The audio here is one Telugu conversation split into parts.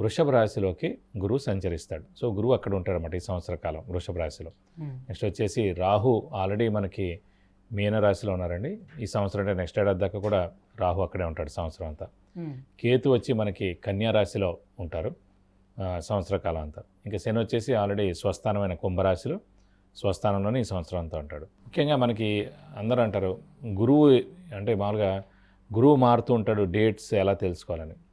వృషభ రాశిలోకి గురువు సంచరిస్తాడు. సో గురువు అక్కడ ఉంటాడన్నమాట ఈ సంవత్సర కాలం వృషభ రాశిలో. నెక్స్ట్ వచ్చేసి రాహు ఆల్రెడీ మనకి మీన రాశిలో ఉన్నారండి. ఈ సంవత్సరం అంటే నెక్స్ట్ ఏడాది దాకా కూడా రాహు అక్కడే ఉంటాడు సంవత్సరం అంతా. కేతు వచ్చి మనకి కన్యా రాశిలో ఉంటారు సంవత్సర కాలం అంతా. ఇంకా శని వచ్చేసి ఆల్రెడీ స్వస్థానమైన కుంభరాశిలో స్వస్థానంలోనే ఈ సంవత్సరం అంతా ఉంటాడు. ముఖ్యంగా మనకి అందరూ అంటారు గురువు అంటే మామూలుగా గురువు మారుతూ ఉంటాడు డేట్స్ ఎలా తెలుసుకోవాలని.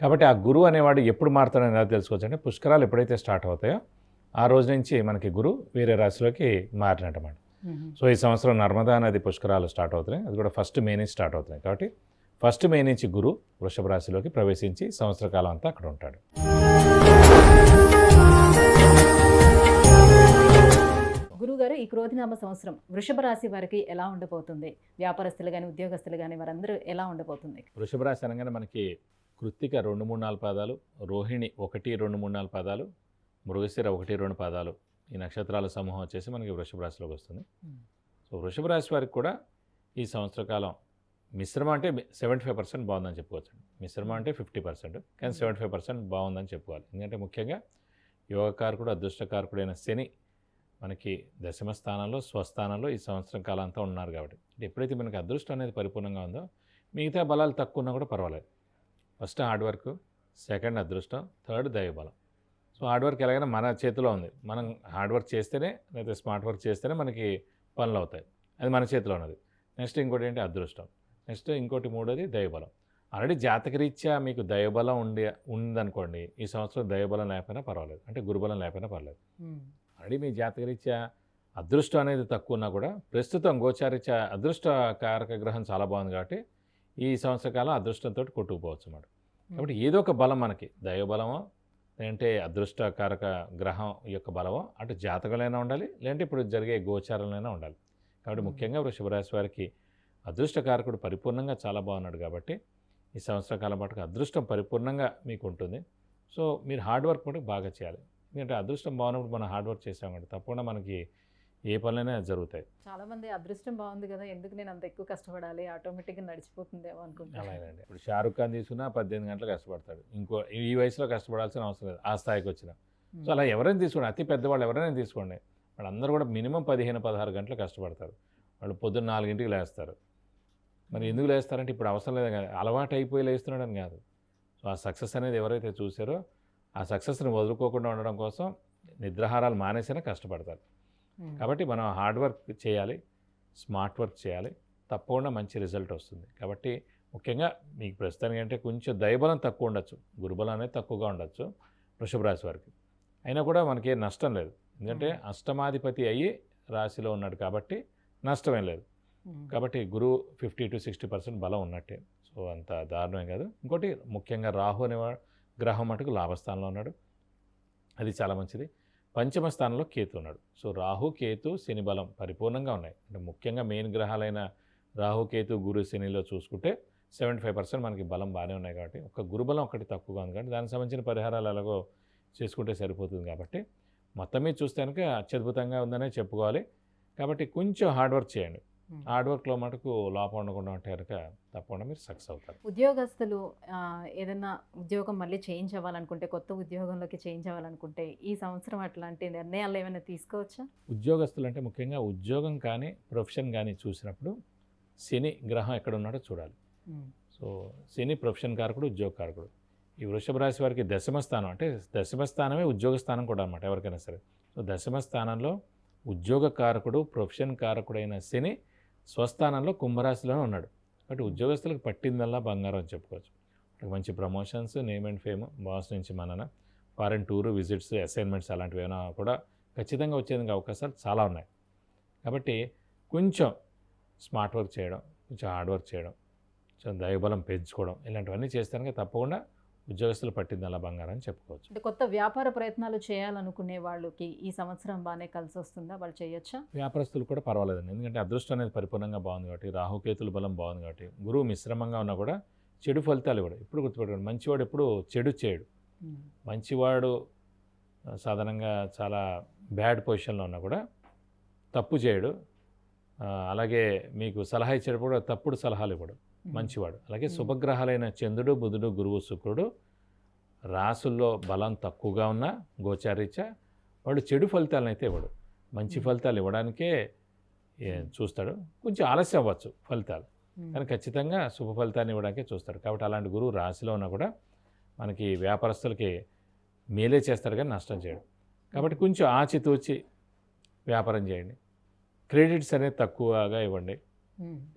కాబట్టి ఆ గురువు అనేవాడు ఎప్పుడు మారుతాడని ఎలా తెలుసుకోవచ్చు అంటే పుష్కరాలు ఎప్పుడైతే స్టార్ట్ అవుతాయో ఆ రోజు నుంచి మనకి గురువు వేరే రాశిలోకి మారినట్టమాట. సో ఈ సంవత్సరం నర్మదా నది పుష్కరాలు స్టార్ట్ అవుతున్నాయి. అది కూడా ఫస్ట్ మే నుంచి స్టార్ట్ అవుతున్నాయి కాబట్టి ఫస్ట్ మే నుంచి గురు వృషభ రాశిలోకి ప్రవేశించి సంవత్సర కాలం అంతా అక్కడ ఉంటాడు. గురుగారు ఈ క్రోధినామ సంవత్సరం వృషభ రాశి వారికి ఎలా ఉండబోతుంది? వ్యాపారస్తులు కానీ ఉద్యోగస్తులు కానీ వారందరూ ఎలా ఉండబోతుంది? వృషభ రాశి అనగానే మనకి కృత్తిక రెండు మూడు నాలుగు పాదాలు రోహిణి ఒకటి రెండు మూడు నాలుగు పాదాలు మృగశిర ఒకటి రెండు పాదాలు ఈ నక్షత్రాల సమూహం వచ్చేసి మనకి వృషభ రాశిలోకి వస్తుంది. సో వృషభ రాశి వారికి కూడా ఈ సంవత్సర కాలం మిశ్రమ అంటే సెవెంటీ ఫైవ్ పర్సెంట్ బాగుందని చెప్పుకోవచ్చు మిశ్రమ అంటే ఫిఫ్టీ పర్సెంట్ కానీ సెవెంటీ ఫైవ్ పర్సెంట్ బాగుందని చెప్పుకోవాలి. ఎందుకంటే ముఖ్యంగా యోగకారకుడు అదృష్టకారకుడైన శని మనకి దశమ స్థానంలో స్వస్థానంలో ఈ సంవత్సరం కాలం అంతా ఉన్నారు కాబట్టి. ఎప్పుడైతే మనకి అదృష్టం అనేది పరిపూర్ణంగా ఉందో మిగతా బలాలు తక్కువ ఉన్నా కూడా పర్వాలేదు. ఫస్ట్ హార్డ్ వర్క్ సెకండ్ అదృష్టం థర్డ్ దైవబలం సో హార్డ్ వర్క్ ఎలాగైనా మన చేతిలో ఉంది. మనం హార్డ్ వర్క్ చేస్తేనే లేదా స్మార్ట్ వర్క్ చేస్తేనే మనకి పనులు అవుతాయి. అది మన చేతిలో ఉన్నది. నెక్స్ట్ ఇంకోటి ఏంటి? అదృష్టం. నెక్స్ట్ ఇంకోటి మూడోది దైవబలం ఆల్రెడీ జాతకరీత్యా మీకు దైవబలం ఉండి ఉందనుకోండి ఈ సంవత్సరం దైవబలం లేకపోయినా పర్వాలేదు. అంటే గురుబలం లేకపోయినా పర్లేదు ఆల్రెడీ మీ జాతకరీత్యా అదృష్టం అనేది తక్కువ ఉన్నా కూడా ప్రస్తుతం గోచారీత్యా అదృష్ట కారక గ్రహం చాలా బాగుంది కాబట్టి ఈ సంవత్సర కాలం అదృష్టంతో కొట్టుకుపోవచ్చు అన్నమాట. కాబట్టి ఏదో ఒక బలం మనకి. దైవబలమో లేదంటే అదృష్టకారక గ్రహం యొక్క బలమో అటు జాతకంలోనే ఉండాలి లేదంటే ఇప్పుడు జరిగే గోచారంలోనే ఉండాలి. కాబట్టి. ముఖ్యంగా వృషభ రాశి వారికి అదృష్టకారకుడు పరిపూర్ణంగా చాలా బాగున్నాడు కాబట్టి ఈ సంవత్సర కాలం పాటుకు అదృష్టం పరిపూర్ణంగా మీకు ఉంటుంది. సో మీరు హార్డ్ వర్క్ కూడా బాగా చేయాలి. ఎందుకంటే అదృష్టం బాగున్నప్పుడు మనం హార్డ్ వర్క్ చేసాం కాబట్టి తప్పకుండా మనకి ఏ పనులైనా జరుగుతాయి. చాలా మంది అదృష్టం బాగుంది కదా ఎందుకు నేను అంత ఎక్కువ కష్టపడాలి ఆటోమేటిక్గా నడిచిపోతుందేమో అనుకుంటాను అలాగేనండి ఇప్పుడు షారుఖ్ ఖాన్ తీసుకున్నా పద్దెనిమిది గంటలు కష్టపడతాడు. ఇంకో ఈ వయసులో కష్టపడాల్సిన అవసరం లేదు ఆ స్థాయికి వచ్చిన. సో అలా ఎవరైనా తీసుకోండి అతి పెద్దవాళ్ళు ఎవరైనా తీసుకోండి. వాళ్ళందరూ కూడా మినిమం పదిహేను పదహారు గంటలు కష్టపడతారు. వాళ్ళు పొద్దున్న నాలుగింటికి లేస్తారు. మరి ఎందుకు లేస్తారంటే ఇప్పుడు అవసరం లేదు కదా అలవాటు అయిపోయి లేస్తున్నాడు అని కాదు. సో ఆ సక్సెస్ అనేది ఎవరైతే చూసారో ఆ సక్సెస్ని వదులుకోకుండా ఉండడం కోసం నిద్రాహారాలు మానేసినా కష్టపడతారు. కాబట్టి మనం హార్డ్ వర్క్ చేయాలి స్మార్ట్ వర్క్ చేయాలి తప్పకుండా మంచి రిజల్ట్ వస్తుంది. కాబట్టి ముఖ్యంగా మీకు ప్రస్తుతానికి అంటే కొంచెం దైబలం తక్కువ ఉండొచ్చు గురుబలం అనేది తక్కువగా ఉండొచ్చు వృషభ రాశి వారికి. అయినా కూడా మనకి ఏం నష్టం లేదు. ఎందుకంటే అష్టమాధిపతి అయ్యి రాశిలో ఉన్నాడు కాబట్టి నష్టమేం లేదు. కాబట్టి గురువు ఫిఫ్టీ టు సిక్స్టీ పర్సెంట్ బలం ఉన్నట్టే. సో అంత దారుణం కాదు. ఇంకోటి ముఖ్యంగా రాహు అనే గ్రహం మటుకు లాభస్థానంలో ఉన్నాడు. అది చాలా మంచిది. పంచమ స్థానంలో కేతు ఉన్నాడు. సో రాహు కేతు శని బలం పరిపూర్ణంగా ఉన్నాయి. అంటే ముఖ్యంగా మెయిన్ గ్రహాలైన రాహు కేతు గురు శనిలో చూసుకుంటే సెవెంటీ ఫైవ్ పర్సెంట్ మనకి బలం బాగానే ఉన్నాయి కాబట్టి ఒక గురుబలం ఒకటి తక్కువగా ఉంది కాబట్టి దానికి సంబంధించిన పరిహారాలు ఎలాగో చేసుకుంటే సరిపోతుంది కాబట్టి మొత్తం మీద చూస్తే కనుక అత్యద్భుతంగా ఉందనే చెప్పుకోవాలి. కాబట్టి కొంచెం హార్డ్ వర్క్ చేయండి. హార్డ్ వర్క్లో మటుకు లోపం ఉండకుండా ఉంటే కనుక తప్పకుండా మీరు సక్సెస్ అవుతారు. ఉద్యోగస్తులు ఏదైనా ఉద్యోగం మళ్ళీ చేంజ్ అవ్వాలనుకుంటే కొత్త ఉద్యోగంలోకి చేంజ్ అవ్వాలనుకుంటే ఈ సంవత్సరం అట్లాంటి నిర్ణయాలు ఏమైనా తీసుకోవచ్చా? ఉద్యోగస్తులు అంటే ముఖ్యంగా ఉద్యోగం కానీ ప్రొఫెషన్ కానీ చూసినప్పుడు శని గ్రహం ఎక్కడ ఉన్నాడో చూడాలి. సో శని ప్రొఫెషన్ కారకుడు ఉద్యోగ కారకుడు. ఈ వృషభ రాశి వారికి దశమ స్థానం అంటే దశమ స్థానమే ఉద్యోగ స్థానం కూడా అనమాట ఎవరికైనా సరే. సో దశమ స్థానంలో ఉద్యోగ కారకుడు ప్రొఫెషన్ కారకుడైన శని స్వస్థానంలో కుంభరాశిలోనే ఉన్నాడు. కాబట్టి ఉద్యోగస్తులకు పట్టిందల్లా బంగారం అని చెప్పుకోవచ్చు. మంచి promotions name and fame boss నుంచి మనన ఫారెన్ టూరు విజిట్స్ అసైన్మెంట్స్ అలాంటివి ఏమైనా కూడా ఖచ్చితంగా వచ్చేందుకు అవకాశాలు చాలా ఉన్నాయి. కాబట్టి కొంచెం స్మార్ట్ వర్క్ చేయడం కొంచెం హార్డ్ వర్క్ చేయడం కొంచెం దైవబలం పెంచుకోవడం ఇలాంటివన్నీ చేస్తే తప్పకుండా ఉద్యోగస్తులు పట్టింది అలా బంగారం అని చెప్పుకోవచ్చు. అంటే కొత్త వ్యాపార ప్రయత్నాలు చేయాలనుకునే వాళ్ళకి ఈ సంవత్సరం బాగానే కలిసి వస్తుందా? వాళ్ళు చేయొచ్చా? వ్యాపారస్తులు కూడా పర్వాలేదండి. ఎందుకంటే అదృష్టం అనేది పరిపూర్ణంగా బాగుంది కాబట్టి రాహుకేతుల బలం బాగుంది కాబట్టి గురువు మిశ్రమంగా ఉన్నా కూడా చెడు ఫలితాలు కూడా ఇప్పుడు గుర్తుపెట్టుకోండి మంచివాడు ఎప్పుడు చెడు చేయడు. మంచివాడు సాధారణంగా చాలా బ్యాడ్ పొజిషన్లో ఉన్నా కూడా తప్పు చేయడు. అలాగే మీకు సలహా ఇచ్చేటప్పుడు తప్పుడు సలహాలు ఇవ్వడు. మంచివాడు. అలాగే. శుభగ్రహాలైన చంద్రుడు బుధుడు గురువు శుక్రుడు రాసుల్లో బలం తక్కువగా ఉన్నా గోచారీత్యా వాడు చెడు ఫలితాలను అయితే ఇవ్వడు. మంచి. ఫలితాలు ఇవ్వడానికే చూస్తాడు. కొంచెం ఆలస్యం అవ్వచ్చు ఫలితాలు. కానీ ఖచ్చితంగా శుభ ఫలితాన్ని ఇవ్వడానికే చూస్తాడు. కాబట్టి అలాంటి గురువు రాశిలో ఉన్నా కూడా మనకి వ్యాపారస్తులకి మేలే చేస్తాడు కానీ నష్టం చేయడు. కాబట్టి కొంచెం ఆచితూచి వ్యాపారం చేయండి. క్రెడిట్స్ అనేది తక్కువగా ఇవ్వండి.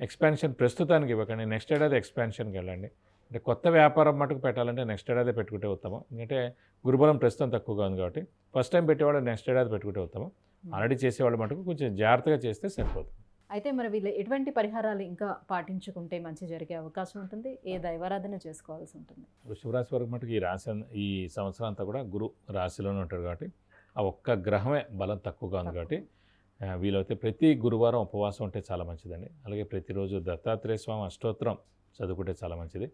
ఎక్స్పాన్షన్ ప్రస్తుతానికి ఇవ్వకండి. నెక్స్ట్ ఏడాది ఎక్స్పాన్షన్కి వెళ్ళండి. అంటే కొత్త వ్యాపారం మటుకు పెట్టాలంటే నెక్స్ట్ ఏడాది పెట్టుకుంటే ఉత్తమం. ఎందుకంటే గురుబలం ప్రస్తుతం తక్కువగా ఉంది కాబట్టి ఫస్ట్ టైం పెట్టేవాళ్ళు నెక్స్ట్ ఏడాది పెట్టుకుంటే ఉత్తమం. ఆల్రెడీ చేసేవాళ్ళు మటుకు కొంచెం జాగ్రత్తగా చేస్తే సరిపోతుంది. అయితే మరి వీళ్ళు ఎటువంటి పరిహారాలు ఇంకా పాటించుకుంటే మంచి జరిగే అవకాశం ఉంటుంది? ఏ దైవారాధన చేసుకోవాల్సి ఉంటుంది? వృషభ రాశి వరకు మటుకు ఈ రాశి ఈ సంవత్సరం అంతా కూడా గురు రాశిలోనే ఉంటాడు కాబట్టి ఆ ఒక్క గ్రహమే బలం తక్కువగా ఉంది కాబట్టి వీలైతే ప్రతి గురువారం ఉపవాసం ఉంటే చాలా మంచిదండి. అలాగే ప్రతిరోజు దత్తాత్రేయ స్వామి అష్టోత్తరం చదువుకుంటే చాలా మంచిది.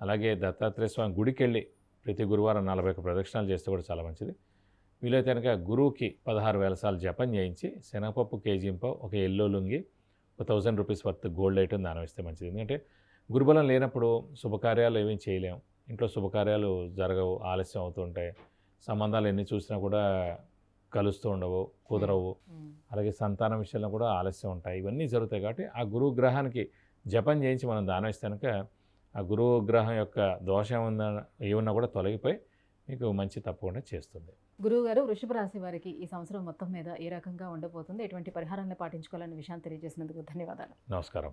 అలాగే దత్తాత్రేయ స్వామి గుడికి వెళ్ళి ప్రతి గురువారం నలభై ఒక్క ప్రదక్షిణాలు చేస్తే కూడా చాలా మంచిది. వీలైతే కనుక గురువుకి పదహారు వేల సార్లు జపం చేయించి శనగపప్పు కేజీంపో ఒక ఎల్లో లుంగి ఒక thousand rupees worth gold item దానం ఇస్తే మంచిది. ఎందుకంటే గురుబలం లేనప్పుడు శుభకార్యాలు ఏమీ చేయలేము ఇంట్లో శుభకార్యాలు జరగవు ఆలస్యం అవుతుంటాయి సంబంధాలు ఎన్ని చూసినా కూడా కలుస్తూ ఉండవు కుదరవు. అలాగే సంతానం విషయంలో కూడా ఆలస్యం ఉంటాయి. ఇవన్నీ జరుగుతాయి కాబట్టి ఆ గురువు గ్రహానికి జపం చేయించి మనం దానం ఇస్తే కనుక ఆ గురువు గ్రహం యొక్క దోషం ఉందా ఏమన్నా కూడా తొలగిపోయి మీకు మంచి తప్పకుండా చేస్తుంది. గురువు గారు వృషభ రాశి వారికి ఈ సంవత్సరం మొత్తం మీద ఏ రకంగా ఉండబోతుంది? ఎటువంటి పరిహారాలను పాటించుకోవాలనే విషయాన్ని తెలియజేసినందుకు ధన్యవాదాలు. నమస్కారం.